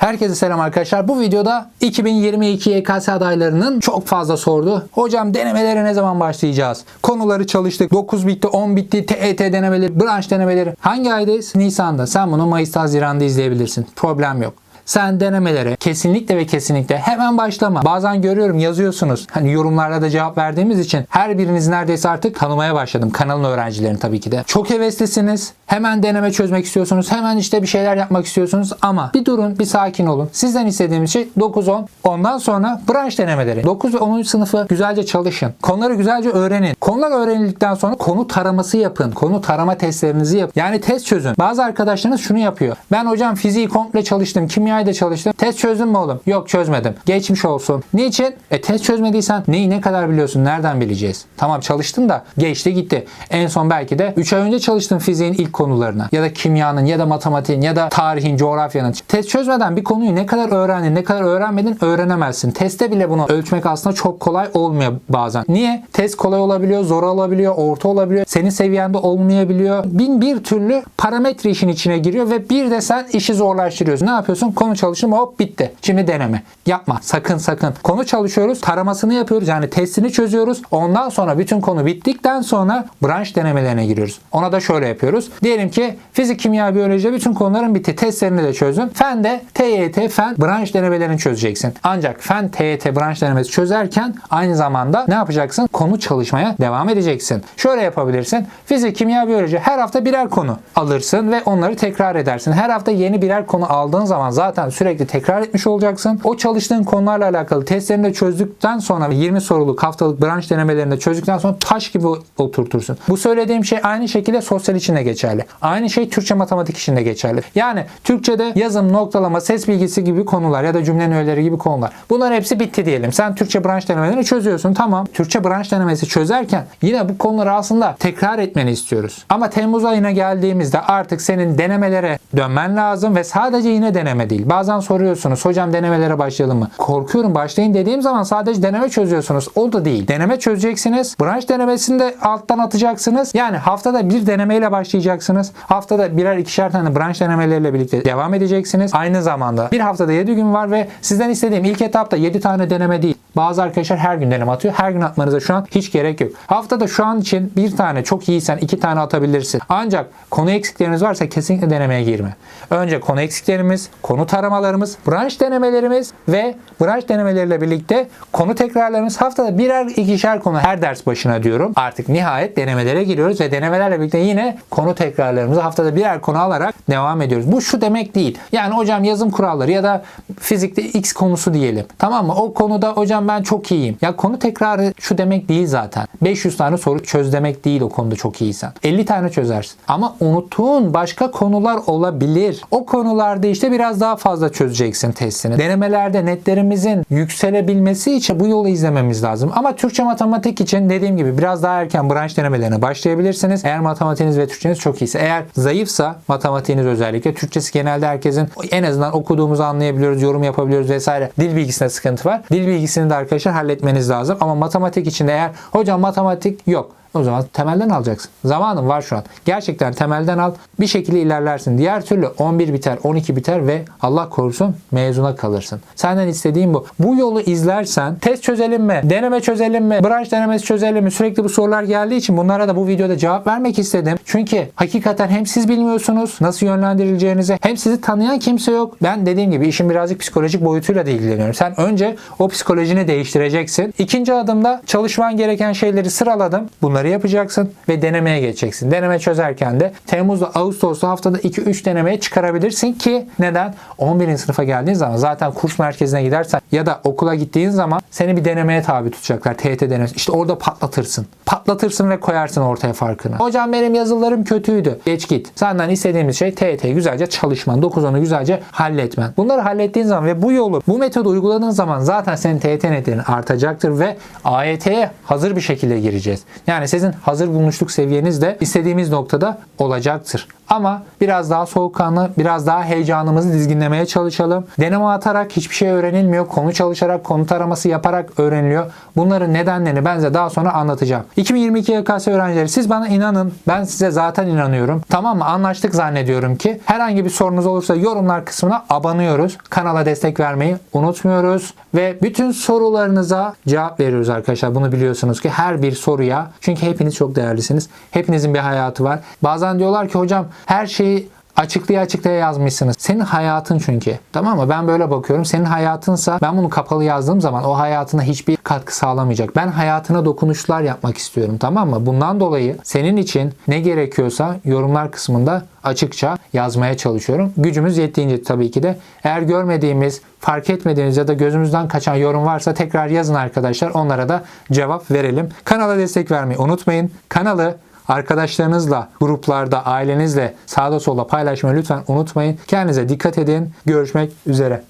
Herkese selam arkadaşlar. Bu videoda 2022 YKS adaylarının çok fazla sordu. Hocam denemelere ne zaman başlayacağız? Konuları çalıştık. 9 bitti, 10 bitti. TET denemeleri, branş denemeleri. Hangi aydayız? Nisan'da. Sen bunu Mayıs'ta, Haziran'da izleyebilirsin. Problem yok. Sen denemelere kesinlikle ve kesinlikle hemen başlama. Bazen görüyorum yazıyorsunuz. Hani yorumlarda da cevap verdiğimiz için her biriniz neredeyse artık tanımaya başladım. Kanalın öğrencilerini tabii ki de. Çok heveslisiniz. Hemen deneme çözmek istiyorsunuz. Hemen işte bir şeyler yapmak istiyorsunuz ama bir durun, bir sakin olun. Sizden istediğimiz şey 9-10. Ondan sonra branş denemeleri. 9 ve 10. sınıfı güzelce çalışın. Konuları güzelce öğrenin. Konular öğrenildikten sonra konu taraması yapın. Konu tarama testlerinizi yapın. Yani test çözün. Bazı arkadaşlarınız şunu yapıyor. Ben hocam fiziği komple çalıştım. Kimyayı da çalıştım. Test çözdün mü oğlum? Yok çözmedim. Geçmiş olsun. Niçin? E test çözmediysen neyi ne kadar biliyorsun? Nereden bileceğiz? Tamam çalıştın da geçti gitti. En son belki de 3 ay önce çalıştın fiziğin ilk konularına. Ya da kimyanın ya da matematiğin ya da tarihin, coğrafyanın. Test çözmeden bir konuyu ne kadar öğrendin, ne kadar öğrenmedin öğrenemezsin. Testte bile bunu ölçmek aslında çok kolay olmuyor bazen. Niye? Test kolay olabiliyor, zor olabiliyor, orta olabiliyor. Senin seviyende olmayabiliyor. Bin bir türlü parametre işin içine giriyor ve bir de sen işi zorlaştırıyorsun. Ne yapıyorsun? Konu çalıştım hop bitti. Şimdi deneme. Yapma. Sakın sakın. Konu çalışıyoruz. Taramasını yapıyoruz. Yani testini çözüyoruz. Ondan sonra bütün konu bittikten sonra branş denemelerine giriyoruz. Ona da şöyle yapıyoruz. Diyelim ki fizik, kimya, biyolojide bütün konuların bitti. Testlerini de çözdün. Fen de TYT, fen branş denemelerini çözeceksin. Ancak fen TYT branş denemesi çözerken aynı zamanda ne yapacaksın? Konu çalışmaya devam edeceksin. Şöyle yapabilirsin. Fizik, kimya, biyoloji her hafta birer konu alırsın ve onları tekrar edersin. Her hafta yeni birer konu aldığın zaman zaten sürekli tekrar etmiş olacaksın. O çalıştığın konularla alakalı testlerini de çözdükten sonra 20 soruluk haftalık branş denemelerini de çözdükten sonra taş gibi oturtursun. Bu söylediğim şey aynı şekilde sosyal için de geçerli. Aynı şey Türkçe matematik için de geçerli. Yani Türkçe'de yazım, noktalama, ses bilgisi gibi konular ya da cümlenin öğeleri gibi konular. Bunların hepsi bitti diyelim. Sen Türkçe branş denemelerini çözüyorsun. Tamam. Türkçe branş denemesi çözerken yine bu konuları aslında tekrar etmeni istiyoruz. Ama Temmuz ayına geldiğimizde artık senin denemelere dönmen lazım ve sadece yine deneme değil. Bazen soruyorsunuz hocam denemelere başlayalım mı? Korkuyorum başlayın dediğim zaman sadece deneme çözüyorsunuz. O da değil. Deneme çözeceksiniz. Branş denemesinde alttan atacaksınız. Yani haftada bir denemeyle başlayacaksınız. Haftada birer ikişer tane branş denemeleriyle birlikte devam edeceksiniz. Aynı zamanda bir haftada 7 gün var ve sizden istediğim ilk etapta 7 tane deneme değil. Bazı arkadaşlar her gün deneme atıyor. Her gün atmanıza şu an hiç gerek yok. Haftada şu an için bir tane çok iyiysen iki tane atabilirsin. Ancak konu eksikleriniz varsa kesinlikle denemeye girme. Önce konu eksiklerimiz, konu taramalarımız, branş denemelerimiz ve branş denemeleriyle birlikte konu tekrarlarımız haftada birer ikişer konu her ders başına diyorum. Artık nihayet denemelere giriyoruz ve denemelerle birlikte yine konu tekrarlarımızı haftada birer konu alarak devam ediyoruz. Bu şu demek değil. Yani hocam yazım kuralları ya da fizikte X konusu diyelim. Tamam mı? O konuda hocam ben çok iyiyim. Ya konu tekrarı şu demek değil zaten. 500 tane soru çöz demek değil o konuda çok iyiysen. 50 tane çözersin. Ama unuttuğun başka konular olabilir. O konularda işte biraz daha fazla çözeceksin testini. Denemelerde netlerimizin yükselebilmesi için bu yolu izlememiz lazım. Ama Türkçe matematik için dediğim gibi biraz daha erken branş denemelerine başlayabilirsiniz. Eğer matematiğiniz ve Türkçeniz çok iyiyse. Eğer zayıfsa matematiğiniz özellikle Türkçesi genelde herkesin en azından okuduğumuzu anlayabiliyoruz, yorum yapabiliyoruz vesaire. Dil bilgisinde sıkıntı var. Dil bilgisini arkadaşlar halletmeniz lazım. Ama matematik için eğer hocam matematik yok. O zaman temelden alacaksın. Zamanın var şu an. Gerçekten temelden al. Bir şekilde ilerlersin. Diğer türlü 11 biter, 12 biter ve Allah korusun mezuna kalırsın. Senden istediğim bu. Bu yolu izlersen test çözelim mi? Deneme çözelim mi? Branş denemesi çözelim mi? Sürekli bu sorular geldiği için bunlara da bu videoda cevap vermek istedim. Çünkü hakikaten hem siz bilmiyorsunuz nasıl yönlendirileceğinizi hem sizi tanıyan kimse yok. Ben dediğim gibi işin birazcık psikolojik boyutuyla da ilgileniyorum. Sen önce o psikolojini değiştireceksin. İkinci adımda çalışman gereken şeyleri sıraladım. Bunları yapacaksın ve denemeye geçeceksin. Deneme çözerken de Temmuz'da Ağustos'ta haftada 2-3 denemeye çıkarabilirsin ki neden? 11. sınıfa geldiğin zaman zaten kurs merkezine gidersen ya da okula gittiğin zaman seni bir denemeye tabi tutacaklar. TYT denemesi. İşte orada patlatırsın. Patlatırsın ve koyarsın ortaya farkını. Hocam benim yazılarım kötüydü. Geç git. Senden istediğimiz şey TYT'yi güzelce çalışman. 9-10'u güzelce halletmen. Bunları hallettiğin zaman ve bu yolu, bu metodu uyguladığın zaman zaten senin TYT netlerin artacaktır ve AYT'ye hazır bir şekilde gireceğiz. Yani sizin hazır bulmuşluk seviyeniz de istediğimiz noktada olacaktır. Ama biraz daha soğukkanlı, biraz daha heyecanımızı dizginlemeye çalışalım. Deneme atarak hiçbir şey öğrenilmiyor. Konu çalışarak, konu taraması yaparak öğreniliyor. Bunların nedenlerini ben size daha sonra anlatacağım. 2022 YKS öğrencileri siz bana inanın. Ben size zaten inanıyorum. Tamam mı? Anlaştık zannediyorum ki. Herhangi bir sorunuz olursa yorumlar kısmına abanıyoruz. Kanala destek vermeyi unutmuyoruz. Ve bütün sorularınıza cevap veriyoruz arkadaşlar. Bunu biliyorsunuz ki her bir soruya. Çünkü hepiniz çok değerlisiniz. Hepinizin bir hayatı var. Bazen diyorlar ki hocam her şeyi açıklaya açıklaya yazmışsınız. Senin hayatın çünkü. Tamam mı? Ben böyle bakıyorum. Senin hayatınsa ben bunu kapalı yazdığım zaman o hayatına hiçbir katkı sağlamayacak. Ben hayatına dokunuşlar yapmak istiyorum. Tamam mı? Bundan dolayı senin için ne gerekiyorsa yorumlar kısmında açıkça yazmaya çalışıyorum. Gücümüz yettiğince tabii ki de. Eğer görmediğimiz, fark etmediğimiz ya da gözümüzden kaçan yorum varsa tekrar yazın arkadaşlar. Onlara da cevap verelim. Kanala destek vermeyi unutmayın. Kanalı Arkadaşlarınızla, gruplarda, ailenizle sağda solda paylaşmayı lütfen unutmayın. Kendinize dikkat edin. Görüşmek üzere.